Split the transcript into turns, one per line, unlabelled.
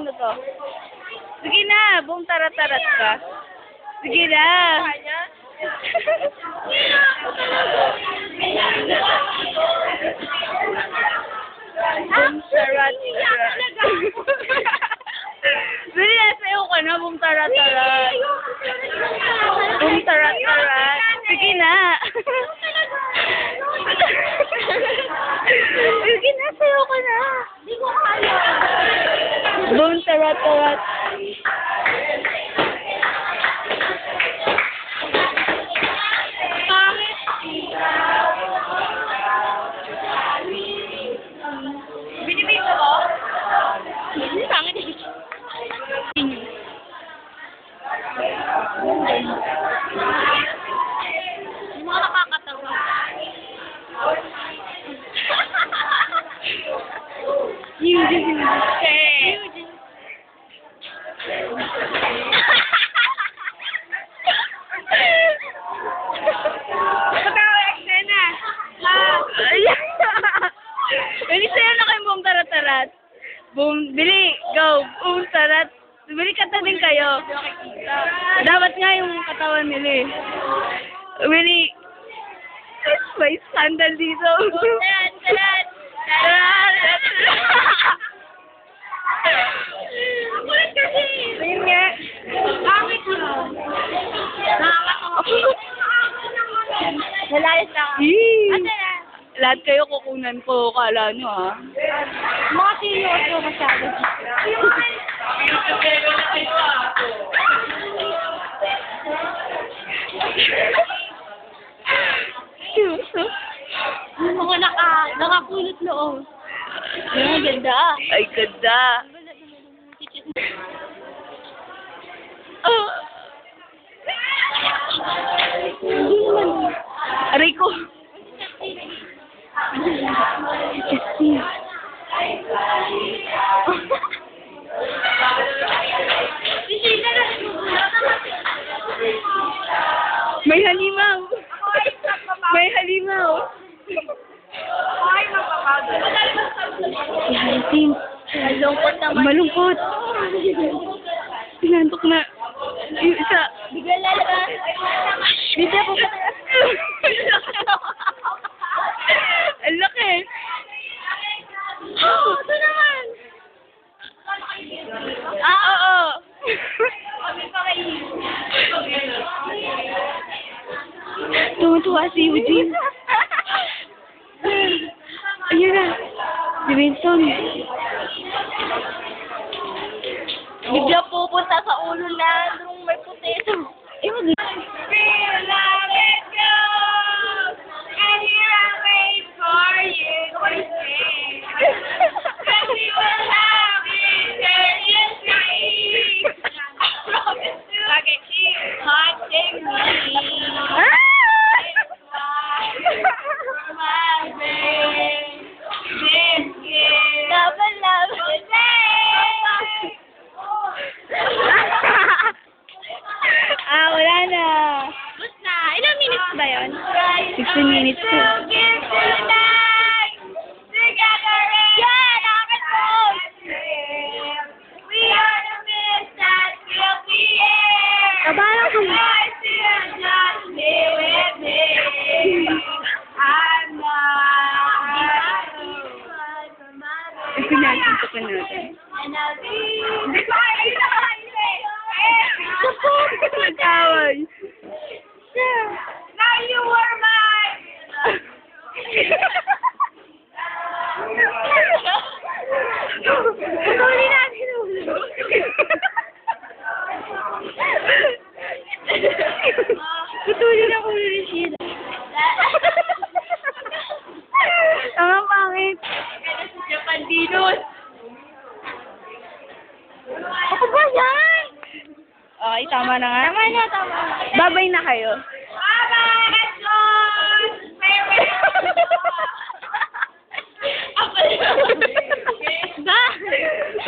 ano to. Sige na, buong tarat-tarat ka. Sige na. Tarat-tarat. Bili na sa'yo ka na, buong tarat-tarat. Buong tarat-tarat. Sige na. Sige na, sa'yo ka na.
Hindi ko kaya.
Tarat-tarat.
Pangit. Binibig ko? Hindi pangit eh. Yung mga nakakatawa.
Eugene.
Eugene.
Tarat-tarat. Boom, bili, go, buong tarat. Bili kata din kayo. Dapat nga yung katawan nila eh. Bili. May sandal dito.
Nalayas na ako.
Yee.
Ate na.
Lahat kayo kukunan ko, kala nyo ah.
Mga seryoso masyado. Yung mga naka, nakakulot loob.
Ay, ganda. Ay, ganda. May halimaw. May halimaw. Si Hyacinth.
Malungkot naman.
Malungkot. Pinantok na. Yung isa.
Bigla lalabas. Bigla po
Tuwa-tuwa si Eugene. Ayun na. Si Winston.
Bigla pupunta sa ulo na nung may puteso.
Eh, ah, wala na.
Bus na. Ilang minutes ba yun?
16 minutes natin.
And I'll be Ay,
Nagkaway.
Now you were mine!
Putuli natin ulo. Putuli na ulo ni Sheila. Ang pangit.
Japan Dinos!
Ako ba yan? Okay, tama na nga.
Tama na, tama na.
Babay na kayo.
Bye-bye! Go! Farewell! Ako na.
Ba?